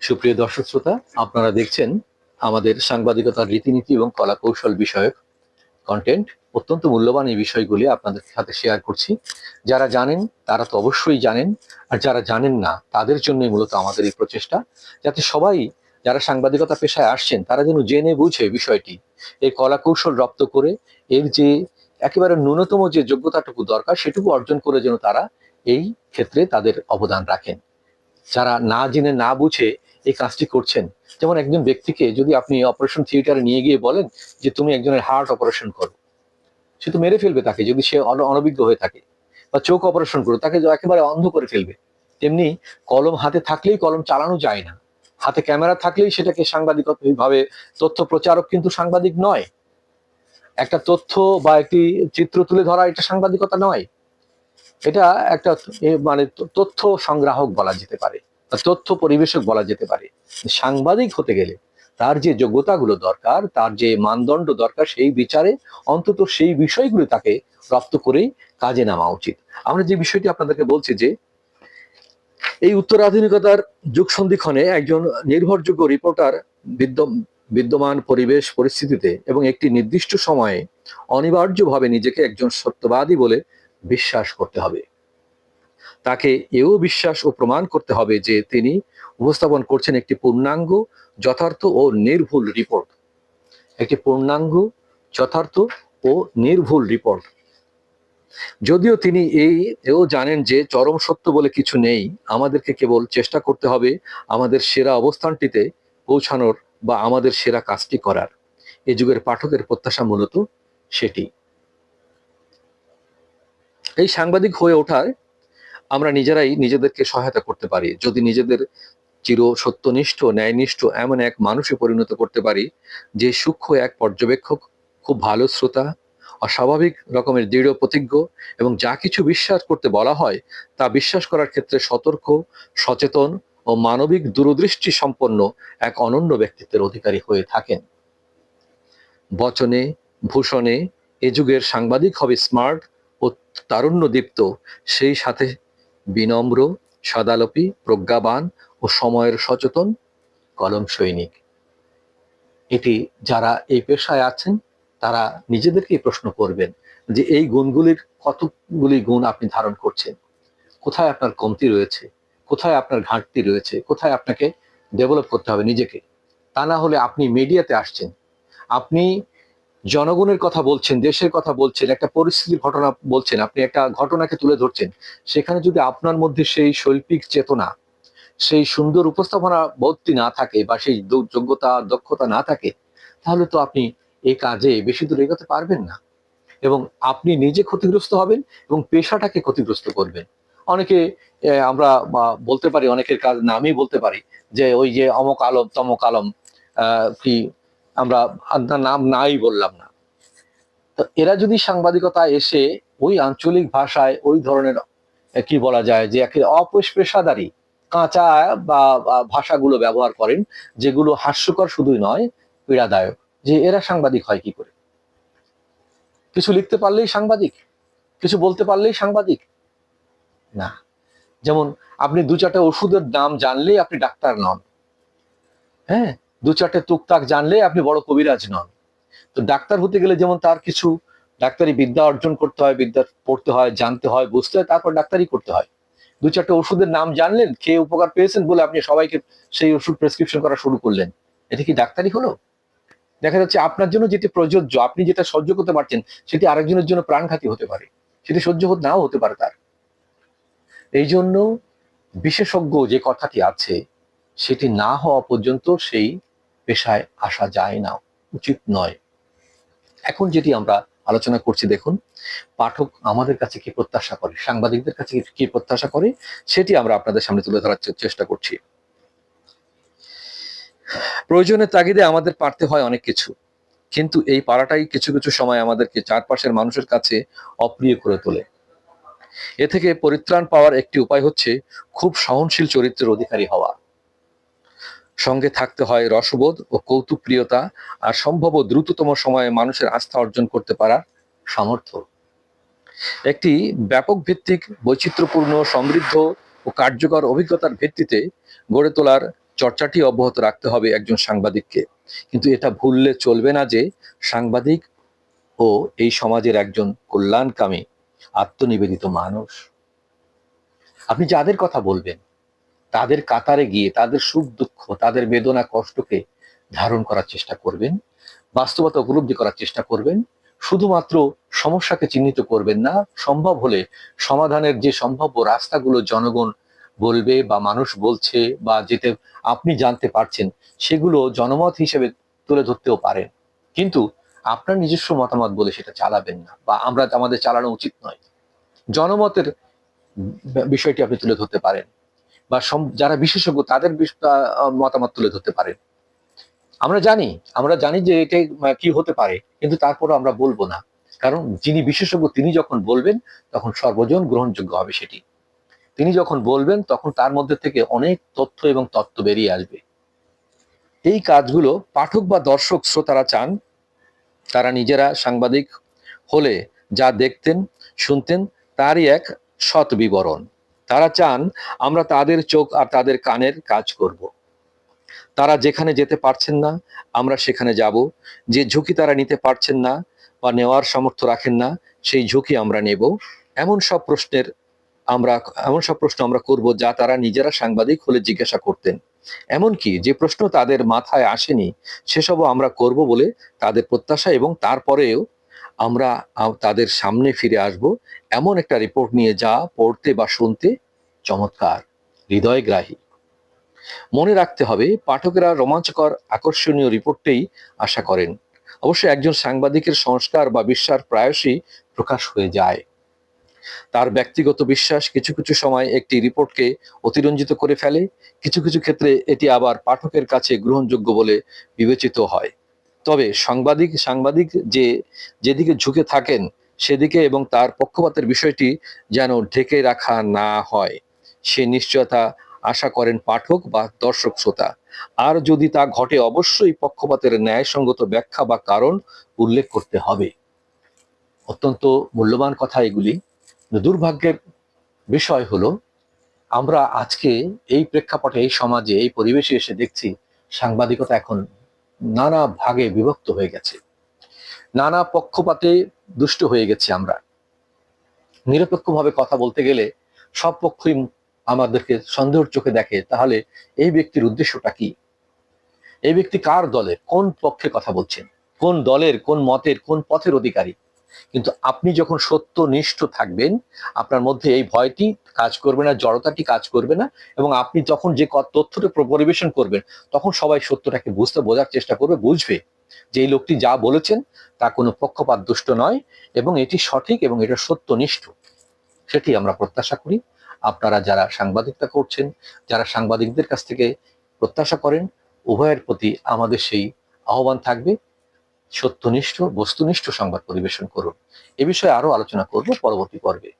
সুপ্রিয় দর্শক শ্রোতা, আপনারা দেখছেন আমাদের সাংবাদিকতার রীতিনীতি এবং কলা কৌশল বিষয়ক কন্টেন্ট অত্যন্ত মূল্যবান এই বিষয়গুলি আপনাদের সাথে শেয়ার করছি। যারা জানেন, তারা তো অবশ্যই জানেন। আর যারা জানেন না, তাদের জন্যই মূলত আমাদের এই প্রচেষ্টা। যাতে সবাই যারা সাংবাদিকতা পেশায় আসছেন, তারা যেন জেনে বুঝে বিষয়টি। এই কলা কৌশল রপ্ত করে, এর যে একেবারে ন্যূনতম যে যোগ্যতাটুকু দরকার, সেটুকু অর্জন করে যেন তারা এই ক্ষেত্রে তাদের অবদান রাখেন। যারা না জেনে, না বুঝে এই কাজটি করছেন। যেমন একজন ব্যক্তিকে যদি আপনি অপারেশন থিয়েটারে নিয়ে গিয়ে বলেন যে, তুমি একজনের হার্ট অপারেশন করো। সে তো মেরে ফেলবে তাকে, যদি সে অন- অনভিজ্ঞ হয়ে থাকে বা চোখ অপারেশন করো, তাকে একেবারে অন্ধ করে ফেলবে। তেমনি কলম হাতে থাকলেই কলম চালানো যায় না। হাতে ক্যামেরা থাকলেই সেটাকে সাংবাদিকতা ভাবে তথ্য প্রচারক কিন্তু সাংবাদিক নয়। একটা তথ্য বা একটি চিত্র তুলে ধরা এটা সাংবাদিকতা নয়। এটা একটা মানে তথ্য সংগ্রাহক বলা যেতে পারে। তথ্য পরিবেশক বলা যেতে পারে। সাংবাদিক হতে গেলে তার যে যোগ্যতাগুলো দরকার, তার যে মানদণ্ড দরকার, সেই বিচারে অন্তত সেই বিষয়গুলো তাকে রপ্ত করেই কাজে নামা উচিত। আমরা যে বিষয়টি আপনাদেরকে বলছি যে, এই উত্তরাধুনিকতার যুগ সন্ধিক্ষণে একজন নির্ভরযোগ্য রিপোর্টার বিদ্য- বিদ্যমান পরিবেশ পরিস্থিতিতে এবং একটি নির্দিষ্ট সময়ে অনিবার্যভাবে নিজেকে একজন সত্যবাদী বলে বিশ্বাস করতে হবে। তাকে এও বিশ্বাস ও প্রমাণ করতে হবে যে তিনি উপস্থাপন করছেন একটি পূর্ণাঙ্গ, যথার্থ ও নির্ভুল রিপোর্ট একটি পূর্ণাঙ্গ, যথার্থ ও নির্ভুল রিপোর্ট যদিও তিনি এই এও জানেন যে চরম সত্য বলে কিছু নেই, আমাদেরকে কেবল চেষ্টা করতে হবে আমাদের সেরা অবস্থানটিতে পৌঁছানোর বা আমাদের সেরা কাজটি করার। এ যুগের পাঠকের প্রত্যাশা মূলত সেটি। এই সাংবাদিক হয়ে ওঠায় আমরা নিজেরাই নিজেদেরকে সহায়তা করতে পারি। যদি নিজেদের চির সত্যনিষ্ঠ, ন্যায়নিষ্ঠ এমন এক মানুষে পরিণত করতে পারি, যে সূক্ষ্ম এক পর্যবেক্ষক, খুব ভালো শ্রোতা, অস্বাভাবিক রকমের দৃঢ় প্রতিজ্ঞ এবং যা কিছু বিশ্বাস করতে বলা হয়, তা বিশ্বাস করার ক্ষেত্রে সতর্ক, সচেতন ও মানবিক দূরদৃষ্টি সম্পন্ন এক অনন্য ব্যক্তিত্বের অধিকারী হয়ে থাকেন। বচনে, ভূষণে, এ যুগের সাংবাদিক হবে স্মার্ট ও তারুণ্যদীপ্ত, সেই সাথে বিনম্র, সদালপী, প্রজ্ঞাবান ও সময়ের সচেতন কলম সৈনিক। এটি যারা এই পেশায় আছেন, তারা নিজেদেরকেই প্রশ্ন করবেন যে এই গুণগুলির কতগুলি গুণ আপনি ধারণ করছেন? কোথায় আপনার কমতি রয়েছে? কোথায় আপনার ঘাটতি রয়েছে? কোথায় আপনাকে ডেভেলপ করতে হবে নিজেকে? তা না হলে আপনি মিডিয়াতে আসছেন। আপনি জনগণের কথা বলছেন দেশের কথা বলছেন একটা পরিস্থিতির ঘটনা বলছেন আপনি একটা ঘটনাকে তুলে ধরছেন। সেখানে যদি আপনার মধ্যে সেই শৈল্পিক চেতনা সেই সুন্দর উপস্থাপনা বোধটি না থাকে বা সেই যোগ্যতা দক্ষতা না থাকে তাহলে তো আপনি এই কাজে বেশি দূর এগোতে পারবেন না। এবং আপনি নিজে ক্ষতিগ্রস্ত হবেন এবং পেশাটাকে ক্ষতিগ্রস্ত করবেন। অনেকে আমরা বলতে পারি অনেকের কাজ নামই বলতে পারি যে ওই যে অমক আলম তমক আলম আহ, কি আমরা নাম নাই বললাম না। তো এরা যদি সাংবাদিকতা এসে ওই আঞ্চলিক ভাষায় ওই ধরনের কি বলা যায়, যে একে অপেশাদারী কাঁচা বা ভাষাগুলো ব্যবহার করেন, যেগুলো হাস্যকর শুধুই নয়, পীড়াদায়ক, যে এরা সাংবাদিক হয় কি করে? কিছু লিখতে পারলেই সাংবাদিক, কিছু বলতে পারলেই সাংবাদিক। না। যেমন আপনি দু চারটে ওষুধের দাম জানলেই আপনি ডাক্তার নন। হ্যাঁ? দু চারটে টুকটাক জানলেই আপনি বড় কবিরাজ নন। তো ডাক্তার হতে গেলে যেমন তার কিছু ডাক্তারি বিদ্যা অর্জন করতে হয়, বিদ্যা পড়তে হয়, জানতে হয়, বুঝতে হয়, তারপর ডাক্তারি করতে হয়। দু চারটে ওষুধের নাম জানলেন, খেয়ে উপকার পেয়েছেন বলে আপনি সবাইকে সেই ওষুধ প্রেসক্রিপশন করা শুরু করলেন। এটা কি ডাক্তারি হলো? দেখা যাচ্ছে আপনার জন্য যেটি প্রযোজ্য, আপনি যেটা সহ্য করতে পারছেন, সেটি আরেকজনের জন্য প্রাণঘাতী হতে পারে। সেটি সহ্য নাও হতে পারে তার। এই জন্য বিশেষজ্ঞ যে কথাটি আছে, সেটি না হওয়া পর্যন্ত সেই পেশায় আসা যায় না, উচিত নয়। এখন যেটি আমরা আলোচনা করছি, দেখুন, পাঠক আমাদের কাছে কি প্রত্যাশা করে, সাংবাদিকদের কাছে কি- প্রত্যাশা করে, সেটি আমরা আপনাদের সামনে তুলে ধরার চেষ্টা করছি। প্রয়োজনের তাগিদে আমাদের পারতে হয় অনেক কিছু, কিন্তু এই পাড়াটাই কিছু কিছু সময় আমাদেরকে চারপাশের মানুষের কাছে অপ্রিয় করে তোলে। এ থেকে পরিত্রাণ পাওয়ার একটি উপায় হচ্ছে খুব সহনশীল চরিত্রের অধিকারী হওয়া। সঙ্গে থাকতে হয় রসবোধ ও কৌতুকপ্রিয়তা আর সম্ভব দ্রুততম সময়ে মানুষের আস্থা অর্জন করতে পারার সামর্থ্য। একটি ব্যাপক ভিত্তিক, বৈচিত্র্যপূর্ণ, সমৃদ্ধ ও কার্যকর অভিজ্ঞতার ভিত্তিতে গড়ে তোলার চর্চাটি অব্যাহত রাখতে হবে একজন সাংবাদিককে। কিন্তু এটা ভুললে চলবে না যে সাংবাদিক ও এই সমাজের একজন কল্যাণকামী, আত্মনিবেদিত মানুষ। আপনি যাদের কথা বলবেন তাদের কাতারে গিয়ে তাদের সুখ দুঃখ, তাদের বেদনা, কষ্টকে ধারণ করার চেষ্টা করবেন, বাস্তবতা উপলব্ধি করার চেষ্টা করবেন, শুধুমাত্র সমস্যাকে চিহ্নিত করবেন না, সম্ভব হলে সমাধানের যে সম্ভাব্য রাস্তাগুলো জনগণ বলবে বা মানুষ বলছে বা যেতে আপনি জানতে পারছেন, সেগুলো জনমত হিসেবে তুলে ধরতেও পারেন। কিন্তু আপনার নিজস্ব মতামত বলে সেটা চালাবেন না বা আমরা আমাদের চালানো উচিত নয়। জনমতের বিষয়টি আপনি তুলে ধরতে পারেন। বা যারা বিশেষজ্ঞ, তাদের মতামত তুলে ধরতে পারেন আমরা জানি আমরা জানি যে এটা কি হতে পারে, কিন্তু তারপরও আমরা বলব না। কারণ যিনি বিশেষজ্ঞ, তিনি যখন বলবেন, তখন সর্বজন গ্রহণযোগ্য হবে সেটি। তিনি যখন বলবেন, তখন তার মধ্যে থেকে অনেক তথ্য এবং তত্ত্ব বেরিয়ে আসবে। এই কাজগুলো পাঠক বা দর্শক শ্রোতারা চান। তারা নিজেরা সাংবাদিক হলে যা দেখতেন, শুনতেন, তারই এক সৎ বিবরণ। তারা চান আমরা তাদের চোখ আর তাদের কানের কাজ করব। তারা যেখানে যেতে পারছেন না, আমরা সেখানে যাব। যে ঝুঁকি তারা নিতে পারছেন না বা নেওয়ার সামর্থ্য রাখেন না, সেই ঝুঁকি আমরা নেব। এমন সব প্রশ্নের আমরা, এমন সব প্রশ্ন আমরা করব যা তারা নিজেরা সাংবাদিক হলে জিজ্ঞাসা করতেন। এমনকি যে প্রশ্ন তাদের মাথায় আসেনি, সেসবও আমরা করব বলে তাদের প্রত্যাশা এবং তারপরেও আমরা তাদের সামনে ফিরে আসব। এমন একটা রিপোর্ট নিয়ে যা পড়তে বা শুনতে চমৎকার, হৃদয়গ্রাহী। মনে রাখতে হবে, পাঠকেরা রোমাঞ্চকর, আকর্ষণীয় রিপোর্টেই আশা করেন। অবশ্য একজন সাংবাদিকের সংস্কার বা বিশ্বাস প্রায়শই প্রকাশ হয়ে যায়। তার ব্যক্তিগত বিশ্বাস কিছু কিছু সময় একটি রিপোর্টকে অতিরঞ্জিত করে ফেলে, কিছু কিছু ক্ষেত্রে এটি আবার পাঠকের কাছে গ্রহণযোগ্য বলে বিবেচিত হয়। তবে সাংবাদিক সাংবাদিক যে, যেদিকে ঝুঁকে থাকেন, সেদিকে এবং তার পক্ষপাতের বিষয়টি যেন ঢেকে রাখা না হয়। সে নিশ্চয়তা আশা করেন পাঠক বা দর্শক শ্রোতা। আর যদি তা ঘটে, অবশ্যই পক্ষপাতের ন্যায়সঙ্গত ব্যাখ্যা বা কারণ উল্লেখ করতে হবে। অত্যন্ত মূল্যবান কথা এগুলি। দুর্ভাগ্যের বিষয় হলো, আমরা আজকে এই প্রেক্ষাপটে, এই সমাজে, এই পরিবেশে এসে দেখছি সাংবাদিকতা এখন নানা ভাগে বিভক্ত হয়ে গেছে। নানা পক্ষপাতে দুষ্ট হয়ে গেছি আমরা। নিরপেক্ষভাবে কথা বলতে গেলে সব পক্ষই আমাদেরকে সন্দেহের চোখে দেখে, তাহলে এই ব্যক্তির উদ্দেশ্যটা কি? এই ব্যক্তি কার দলে কোন পক্ষে কথা বলছেন? কোন দলের, কোন মতের, কোন পথের অধিকারী? কিন্তু আপনি যখন সত্যনিষ্ঠ থাকবেন, আপনার মধ্যে এই ভয়টি কাজ করবে না, জড়তাটি কাজ করবে না এবং আপনি যখন যে তথ্যটা পরিবেশন করবেন, তখন সবাই সত্যটাকে বুঝতে, বোঝার চেষ্টা করবে, বুঝবে যে এই লোকটি যা বলেছেন তা কোনো পক্ষপাত, দুষ্ট নয় এবং এটি সঠিক এবং এটা সত্যনিষ্ঠ। সেটি আমরা প্রত্যাশা করি। আপনারা যারা সাংবাদিকতা করছেন, যারা সাংবাদিকদের কাছ থেকে প্রত্যাশা করেন, উভয়ের প্রতি আমাদের সেই আহ্বান থাকবে। সত্যনিষ্ঠ বস্তুনিষ্ঠ সংবাদ পরিবেশন করুন। এ বিষয়ে আরও আলোচনা করব পরবর্তী পর্বে।